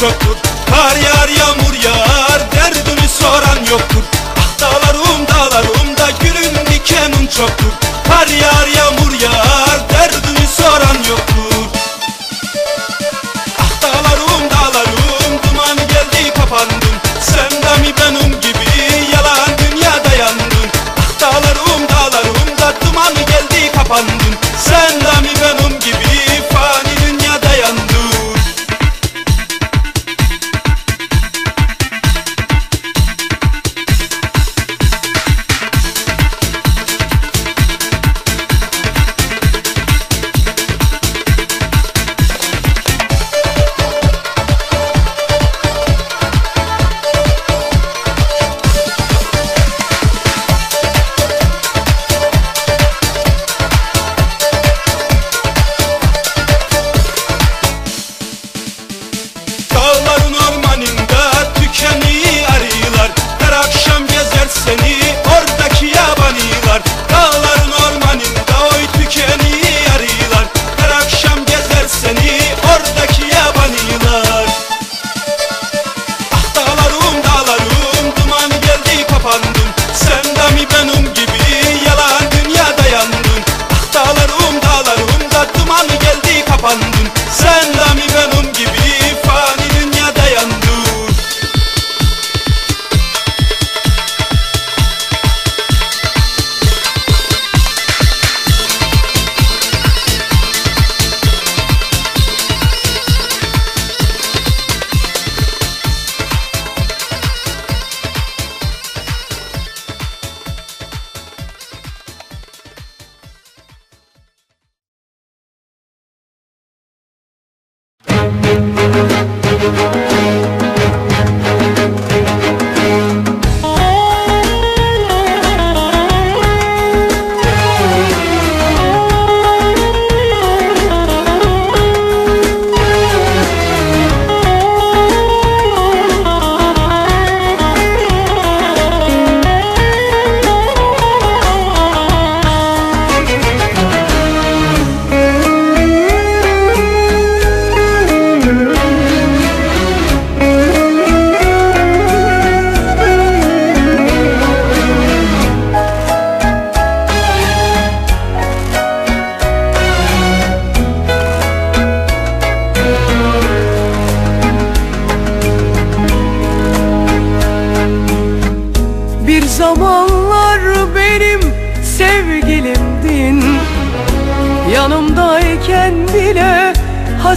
çoktur. Kar yağar yağmur yağar derdini soran yoktur. Ah dağlarım um dağlarım um da gülün dikenun çoktur. Kar yağar yağmur Dağların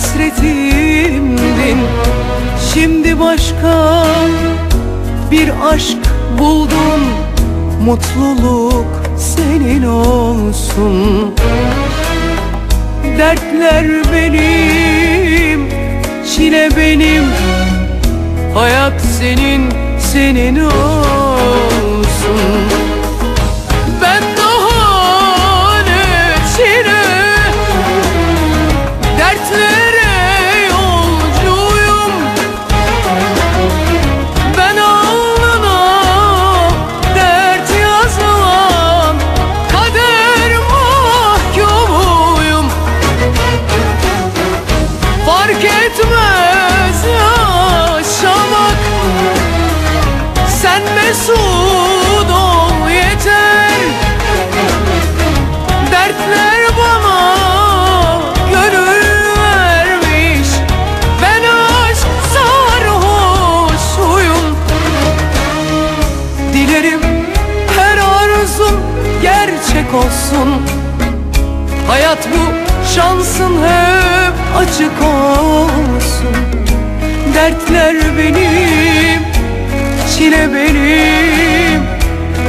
hasretimdin. Şimdi başka bir aşk buldum. Mutluluk senin olsun. Dertler benim, çile benim. Hayat senin, senin olsun. Gerçek olsun. Hayat bu şansın hep açık olsun. Dertler benim, çile benim.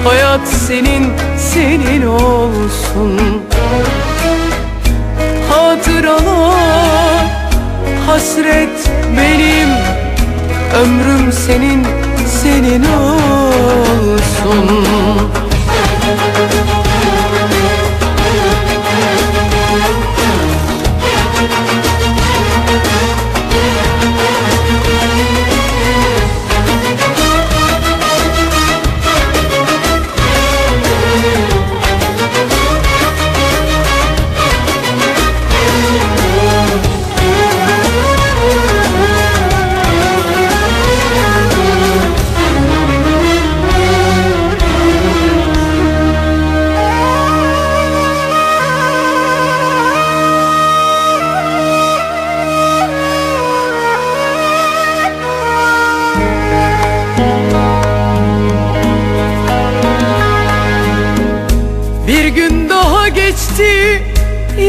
Hayat senin, senin olsun. Hatıralar, hasret benim. Ömrüm senin, senin olsun. Bir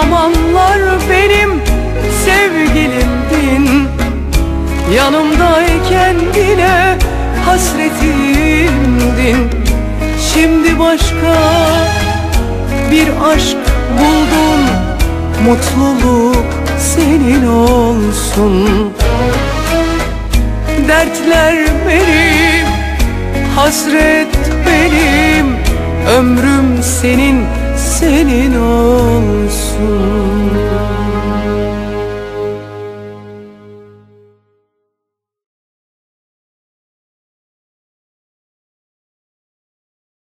zamanlar benim sevgilimdin Yanımdayken yine hasretimdin Şimdi başka bir aşk buldum. Mutluluk senin olsun. Dertler benim, hasret benim. Ömrüm senin, senin olsun